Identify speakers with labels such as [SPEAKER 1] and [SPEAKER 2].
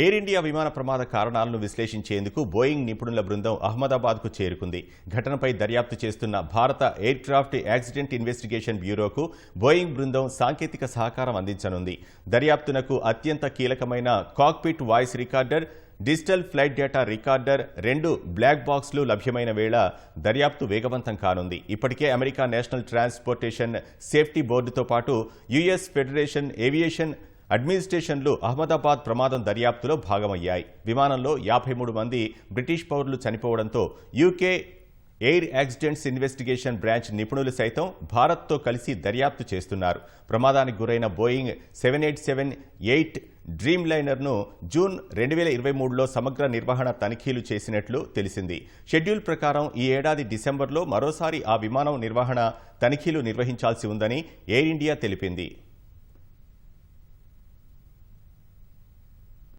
[SPEAKER 1] Air India విమాన ప్రమాద కారణాలను విశ్లేషించేందుకు బోయింగ్ నిపుణుల బృందం అహ్మదాబాద్కు చేరుకుంది. ఘటనపై దర్యాప్తు చేస్తున్న భారత ఎయిర్ క్రాఫ్ట్ యాక్సిడెంట్ ఇన్వెస్టిగేషన్ బ్యూరోకు బోయింగ్ బృందం సాంకేతిక సహకారం అందించనుంది. దర్యాప్తునకు అత్యంత కీలకమైన cockpit voice recorder digital flight data recorder రెండు బ్లాక్ బాక్స్లు లభ్యమైన వేళ దర్యాప్తు వేగవంతం కానుంది. ఇప్పటికే అమెరికా నేషనల్ ట్రాన్స్పోర్టేషన్ సేఫ్టీ బోర్డుతో పాటు యుఎస్ ఫెడరేషన్ ఏవియేషన్ అడ్మినిస్ట్రేషన్లు అహ్మదాబాద్ ప్రమాదం దర్యాప్తులో భాగమయ్యాయి. విమానంలో యాభై మూడు మంది బ్రిటిష్ పౌరులు చనిపోవడంతో UK air accidents investigation branch నిపుణులు సైతం భారత్తో కలిసి దర్యాప్తు చేస్తున్నారు. ప్రమాదానికి గురైన Boeing seven eight seven eight dream లైనర్ను జూన్ రెండు వేల ఇరవై మూడులో సమగ్ర నిర్వహణ తనిఖీలు చేసినట్లు తెలిసింది. షెడ్యూల్ ప్రకారం ఈ ఏడాది డిసెంబర్లో మరోసారి ఆ విమానం నిర్వహణ తనిఖీలు నిర్వహించాల్సి ఉందని ఎయిర్ ఇండియా తెలిపింది.